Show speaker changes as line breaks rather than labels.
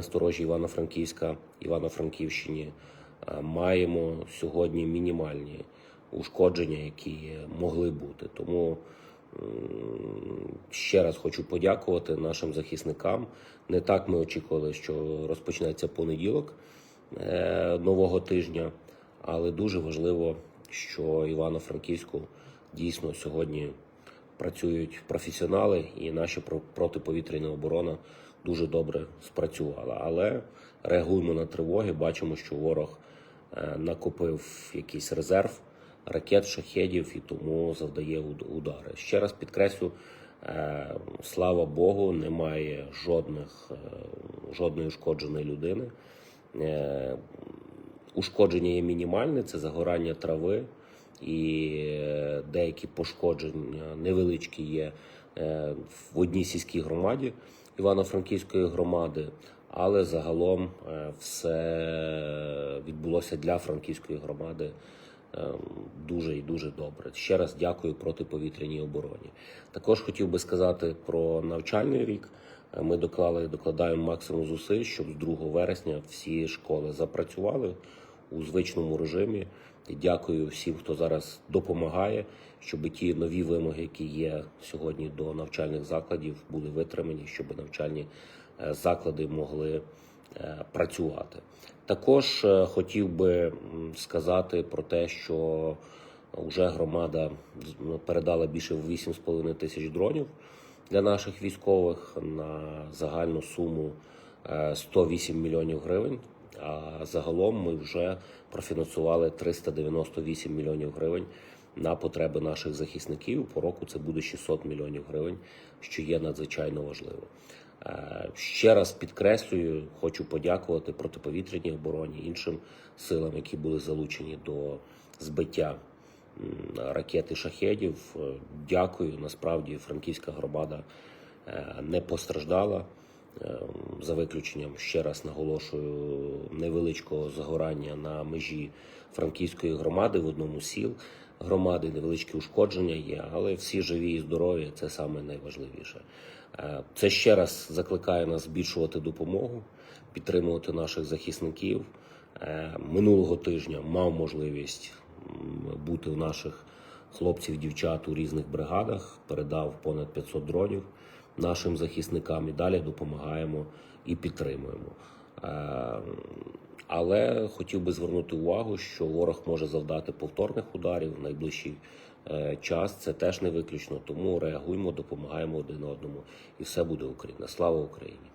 Насторожі Івано-Франківська, Івано-Франківщині е, маємо сьогодні мінімальні ушкодження, які могли бути. Тому ще раз хочу подякувати нашим захисникам. Не так ми очікували, що розпочнеться понеділок е, нового тижня, але дуже важливо, що Івано-Франківську дійсно сьогодні працюють професіонали, і наша про- протиповітряна оборона дуже добре спрацювала. Але реагуємо на тривоги, бачимо, що ворог е, накопив якийсь резерв ракет, шахедів і тому завдає удари. Ще раз підкреслю, е, слава Богу, немає жодних, е, жодної ушкодженої людини. Ушкодження є мінімальне, це загорання трави і е, деякі пошкодження невеличкі є е, в одній сільській громаді Івано-Франківської громади, але загалом е, все відбулося для Франківської громади дуже і дуже добре. Ще раз дякую протиповітряній обороні. Також хотів би сказати про навчальний рік. Ми доклали докладаємо максимум зусиль, щоб з 2 вересня всі школи запрацювали у звичному режимі. І дякую всім, хто зараз допомагає, щоб ті нові вимоги, які є сьогодні до навчальних закладів, були витримані, щоб навчальні е, заклади могли е, працювати. Також е, хотів би сказати про те, що вже громада передала більше 8,5 тисяч дронів для наших військових на загальну суму е, 108 мільйонів гривень. А загалом ми вже профінансували 398 мільйонів гривень на потреби наших захисників. По року це буде 600 мільйонів гривень, що є надзвичайно важливо. Е, Ще раз підкреслюю, хочу подякувати протиповітряній обороні іншим силам, які були залучені до збиття ракети шахедів. Е, Дякую. Насправді франківська громада е, не постраждала. Е, За виключенням ще раз наголошую невеличкого загорання на межі франківської громади в одному з сіл громади, невеличкі ушкодження є, але всі живі і здорові це саме найважливіше. Е, Це ще раз закликає нас збільшувати допомогу, підтримувати наших захисників. Е, Минулого тижня мав можливість бути у наших хлопців, дівчат у різних бригадах, передав понад 500 дронів нашим захисникам і далі допомагаємо і підтримуємо. Е, Але хотів би звернути увагу, що ворог може завдати повторних ударів в найближчий е, час. Це теж не виключно. Тому реагуємо, допомагаємо один одному, і все буде Україна. Слава Україні!